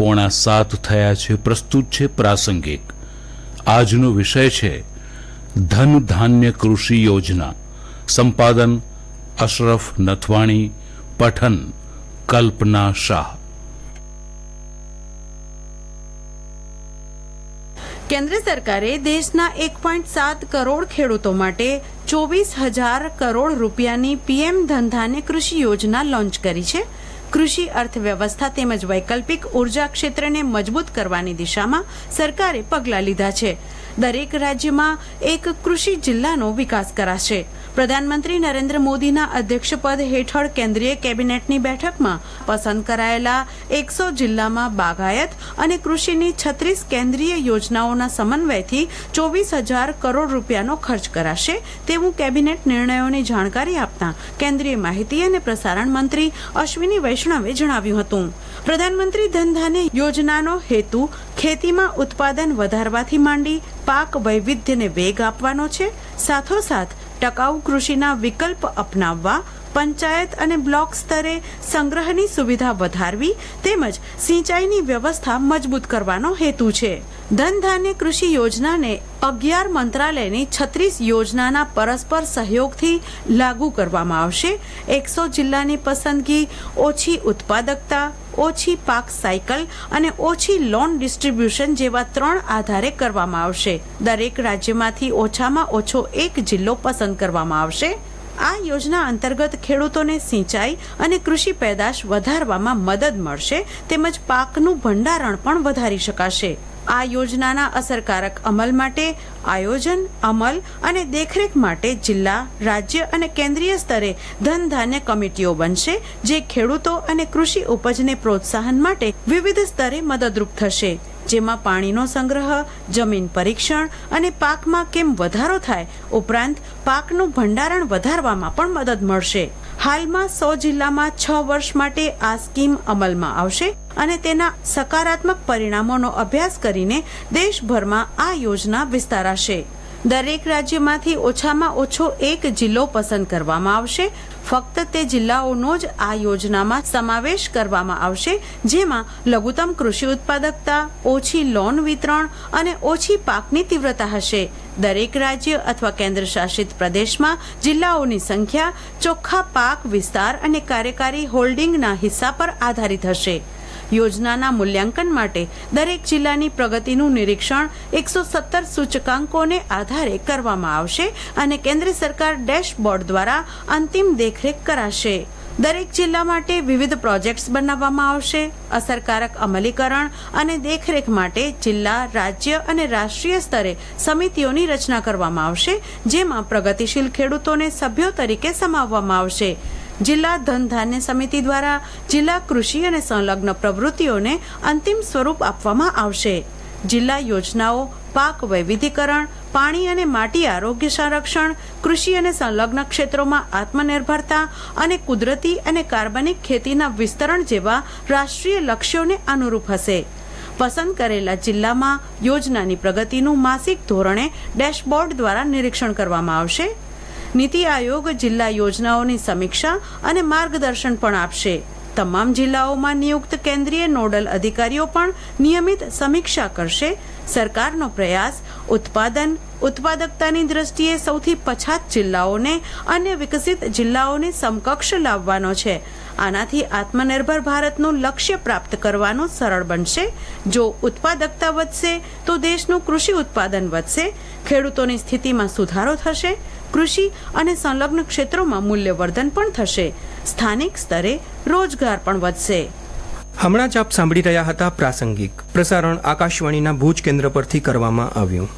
પોણા સાત થયા છે, પ્રસ્તુત છે, પ્રાસંગિક. આજનો વિષય છે, ધન ધાન્ય કૃષિ યોજના. સંપાદન, અશરફ નથવાણી, પઠન, કલ્પના શાહ. કેન્દ્ર સરકારે દેશના એક પોઈન્ટ સાત કરોડ ખેડૂતો માટે ચોવીસ હજાર કરોડ રૂપિયાની પીએમ ધનધાન્ય કૃષિ યોજના લોન્ચ કરી છે. કૃષિ અર્થવ્યવસ્થા તેમજ વૈકલ્પિક ઊર્જા ક્ષેત્રને મજબૂત કરવાની દિશામાં સરકારે પગલાં લીધા છે. દરેક રાજ્યમાં એક કૃષિ જિલ્લાનો વિકાસ કરાશે. પ્રધાનમંત્રી નરેન્દ્ર મોદીના અધ્યક્ષપદ હેઠળ કેન્દ્રીય કેબિનેટની બેઠકમાં પસંદ કરાયેલા એકસો જિલ્લામાં બાગાયત અને કૃષિની છત્રીસ કેન્દ્રીય યોજનાઓના સમન્વયથી ચોવીસ હજાર કરોડ રૂપિયાનો ખર્ચ કરાશે તેવું કેબિનેટ નિર્ણયોની જાણકારી આપતા કેન્દ્રીય માહિતી અને પ્રસારણ મંત્રી અશ્વિની વૈષ્ણવે જણાવ્યું હતું. પ્રધાનમંત્રી ધનધાન્ય યોજનાનો હેતુ ખેતીમાં ઉત્પાદન વધારવાથી માંડી પાક વૈવિધ્યને વેગ આપવાનો છે. સાથોસાથ ટકાઉ કૃષિના વિકલ્પ અપનાવવા, પંચાયત અને બ્લોક સ્તરે સંગ્રહની સુવિધા વધારવી તેમજ સિંચાઈની વ્યવસ્થા મજબૂત કરવાનો હેતુ છે. ધનધાન્ય કૃષિ યોજનાને અગિયાર મંત્રાલયની છત્રીસ યોજનાના પરસ્પર સહયોગથી લાગુ કરવામાં આવશે. એકસો જિલ્લાની પસંદગી, ઓછી ઉત્પાદકતા ઓછી પાક સાયકલ અને ઓછી લોન ડિસ્ટ્રીબ્યુશન જેવા ત્રણ આધારે કરવામાં આવશે. દરેક રાજ્યમાંથી ઓછામાં ઓછો એક જિલ્લો પસંદ કરવામાં આવશે. આ યોજના અંતર્ગત ખેડૂતોને સિંચાઈ અને કૃષિ પેદાશ વધારવામાં મદદ મળશે, તેમજ પાકનું ભંડારણ પણ વધારી શકાશે. આ યોજનાના અસરકારક અમલ માટે આયોજન, અમલ અને દેખરેખ માટે જિલ્લા, રાજ્ય અને કેન્દ્રીય સ્તરે ધન ધાન્ય કમિટીઓ બનશે, જે ખેડૂતો અને કૃષિ ઉપજને પ્રોત્સાહન માટે વિવિધ સ્તરે મદદરૂપ થશે, જેમાં પાણીનો સંગ્રહ, જમીન પરીક્ષણ અને પાકમાં કેમ વધારો થાય ઉપરાંત પાકનું ભંડારણ વધારવામાં પણ મદદ મળશે. હાલમાં સો જિલ્લામાં છ વર્ષ માટે આ સ્કીમ અમલમાં આવશે અને તેના સકારાત્મક પરિણામોનો અભ્યાસ કરીને દેશભરમાં આ યોજના વિસ્તારાશે. દરેક રાજ્યમાંથી ઓછામાં ઓછો એક જિલ્લો પસંદ કરવામાં આવશે. ફક્ત તે જિલ્લાઓનો જ આ યોજનામાં સમાવેશ કરવામાં આવશે, જેમાં લઘુત્તમ કૃષિ ઉત્પાદકતા, ઓછી લોન વિતરણ અને ઓછી પાકની તીવ્રતા હશે. દરેક રાજ્ય અથવા કેન્દ્ર શાસિત પ્રદેશમાં જિલ્લાઓની સંખ્યા ચોખ્ખા પાક વિસ્તાર અને કાર્યકારી હોલ્ડિંગના હિસ્સા પર આધારિત હશે. યોજનાના મૂલ્યાંકન માટે દરેક જિલ્લાની પ્રગતિનું નિરીક્ષણ એકસો સત્તર સૂચકાંકોને આધારે કરવામાં આવશે અને કેન્દ્ર સરકાર ડેશબોર્ડ દ્વારા અંતિમ દેખરેખ કરાશે. દરેક જિલ્લા માટે વિવિધ પ્રોજેક્ટ્સ બનાવવામાં આવશે. અસરકારક અમલીકરણ અને દેખરેખ માટે જિલ્લા, રાજ્ય અને રાષ્ટ્રીય સ્તરે સમિતિઓની રચના કરવામાં આવશે, જેમાં પ્રગતિશીલ ખેડૂતોને સભ્યો તરીકે સમાવવામાં આવશે. જિલ્લા ધન ધાન્ય સમિતિ દ્વારા જિલ્લા કૃષિ અને સંલગ્ન પ્રવૃત્તિઓને અંતિમ સ્વરૂપ આપવામાં આવશે. જિલ્લા યોજનાઓ, પાક વૈવિધ્યકરણ, પાણી અને માટી આરોગ્ય સંરક્ષણ, કૃષિ અને સંલગ્ન ક્ષેત્રોમાં આત્મનિર્ભરતા અને કુદરતી અને કાર્બનિક ખેતીના વિસ્તરણ જેવા રાષ્ટ્રીય લક્ષ્યોને અનુરૂપ હશે. પસંદ કરેલા જિલ્લામાં યોજનાની પ્રગતિનું માસિક ધોરણે ડેશબોર્ડ દ્વારા નિરીક્ષણ કરવામાં આવશે. નીતિ આયોગ જિલ્લા યોજનાઓની સમીક્ષા અને માર્ગદર્શન પણ આપશે. તમામ જિલ્લાઓમાં નિયુક્ત કેન્દ્રીય નોડલ અધિકારીઓ પણ નિયમિત સમીક્ષા કરશે. સરકારનો પ્રયાસ ઉત્પાદન, ઉત્પાદકતાની દ્રષ્ટિએ સૌથી પછાત જિલ્લાઓને અન્ય વિકસિત જિલ્લાઓને સમકક્ષ લાવવાનો છે. આનાથી આત્મનિર્ભર ભારતનું લક્ષ્ય પ્રાપ્ત કરવાનું સરળ બનશે. જો ઉત્પાદકતા વધશે, તો દેશનું કૃષિ ઉત્પાદન વધશે. ખેડૂતોની સ્થિતિમાં સુધારો થશે. કૃષિ અને સંલગ્ન ક્ષેત્રોમાં મૂલ્યવર્ધન પણ થશે. સ્થાનિક સ્તરે રોજગાર પણ વધશે. હમણાં જ આપ સાંભળી રહ્યા હતા પ્રાસંગિક. પ્રસારણ આકાશવાણીના ભુજ કેન્દ્ર પરથી કરવામાં આવ્યું.